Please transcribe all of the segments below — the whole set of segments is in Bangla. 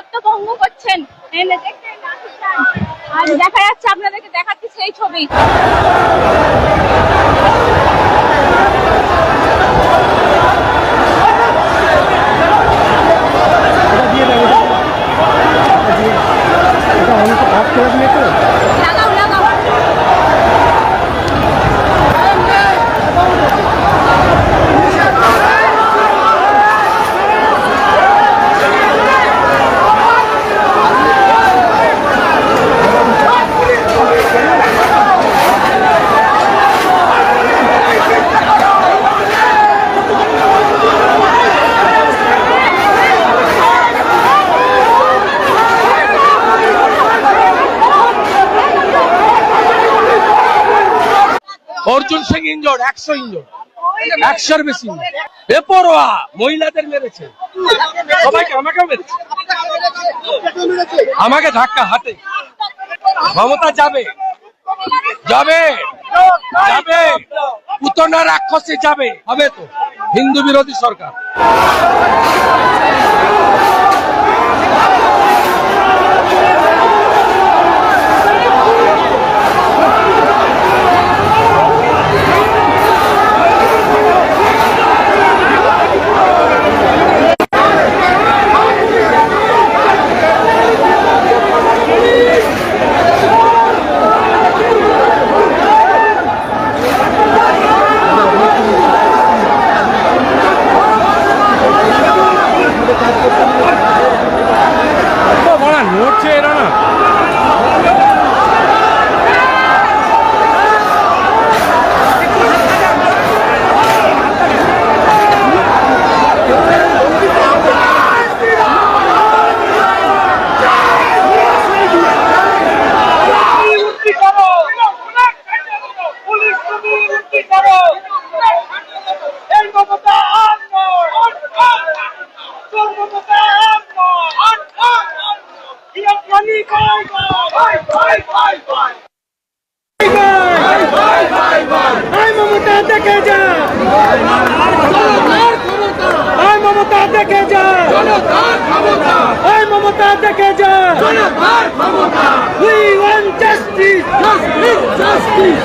ছত্রভঙ্গ করছেন। আর দেখা যাচ্ছে আপনাদেরকে দেখাচ্ছি সেই ছবি অর্জুন সিং ইঞ্জোর একশো ইঞ্জোর একশোর বেশি বেপরোয়া, মহিলাদের মেরেছে। সবাইকে আমাকেও মেরেছে। আমাকে ধাক্কা হাতে। ক্ষমতা যাবে। যাবে। যাবে। পুতনা রাক্ষসে যাবে। হবে তো। হিন্দু বিরোধী সরকার। মমতা দেখে যা মমতা দেখে যা মমতা দেখে যা we want justice justice justice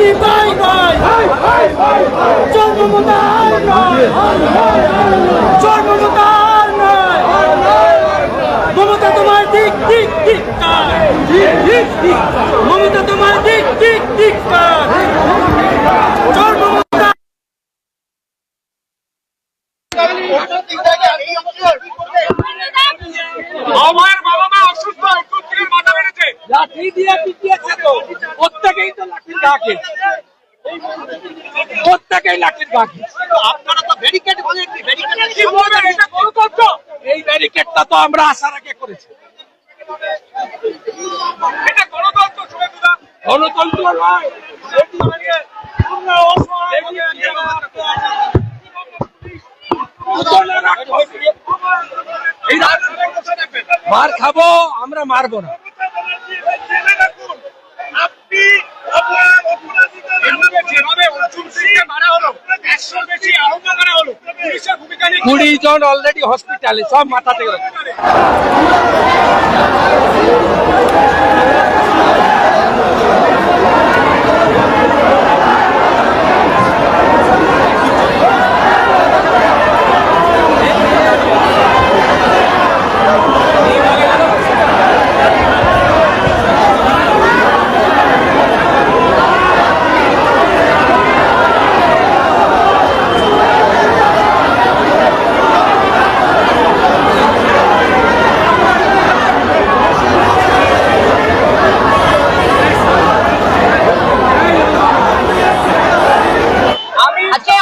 Iraq রানী বাই বাই আর নয়। চল আর নয়। মমতা তোমার দিক দিক দিক মমতা তোমার দিক দিক দিক আমার বাবা মা অসুস্থ একত্রিশ মাথা মেরেছে। লাঠি দিয়ে পিটিয়েছে তো। তো প্রত্যেকেই লাঠির গাকে আপনারা তো ব্যারিকেড এই ব্যারিকেডটা তো আমরা আসার আগে করেছি। গণতন্ত্র নয়। মার খাব আমরা মারবো না। কুড়ি জন অলরেডি হসপিটালে সব মাথা থেকে রক্ত। আজকে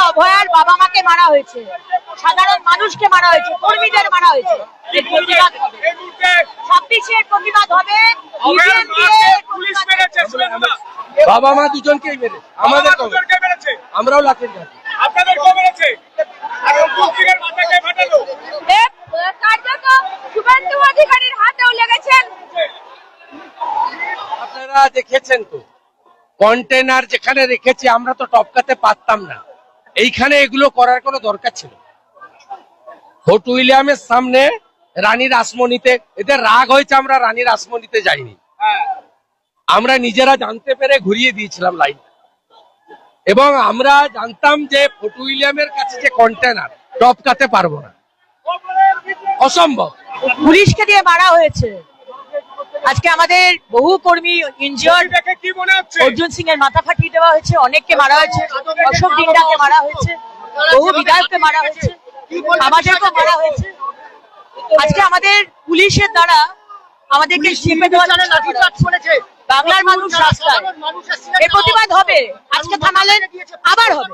মাকে মারা হয়েছে? সাধারণ মানুষকে মারা হয়েছে কর্মীদের মারা হয়েছে। এর প্রতিবাদ হবে। ছাব্বিশের প্রতিবাদ হবে। বাবা মা দুজনকেই মেরে আমাদের আমরাও মেরেছে? লেগেছেন। আপনারা দেখেছেন তো? কন্টেনার যেখানে রেখেছি আমরা তো টপকাতে পারতাম না। এইখানে এগুলো করার কোনো দরকার ছিল ফোর্ট উইলিয়ামের সামনে রানীর আসমনিতে এদের রাগ হয়েছে আমরা রানীর আসমনিতে যাইনি। আমরা নিজেরা জানতে পেরে ঘুরিয়ে দিয়েছিলাম লাইন। এবং আমরা জানতাম যে ফোর্ট উইলিয়ামের কাছে যে কন্টেনার টপকাতে পারব না। অসম্ভব। পুলিশকে দিয়ে মারা হয়েছে। আজকে আমাদের বহু কর্মী ইনজিওর্ড হচ্ছে? অর্জুন সিং এর মাথা ফাটিয়ে দেওয়া হয়েছে অনেককে মারা হয়েছে অশোক ডিন্ডাকে মারা হয়েছে বহু বিধায়ককে মারা হয়েছে আমাদেরকেও মারা হয়েছে। আজকে আমাদের পুলিশের দ্বারা আমাদেরকে চেপে দেওয়ার। বাংলার মানুষ রাস্তায়। এর প্রতিবাদ হবে। আজকে থামালেন আবার হবে।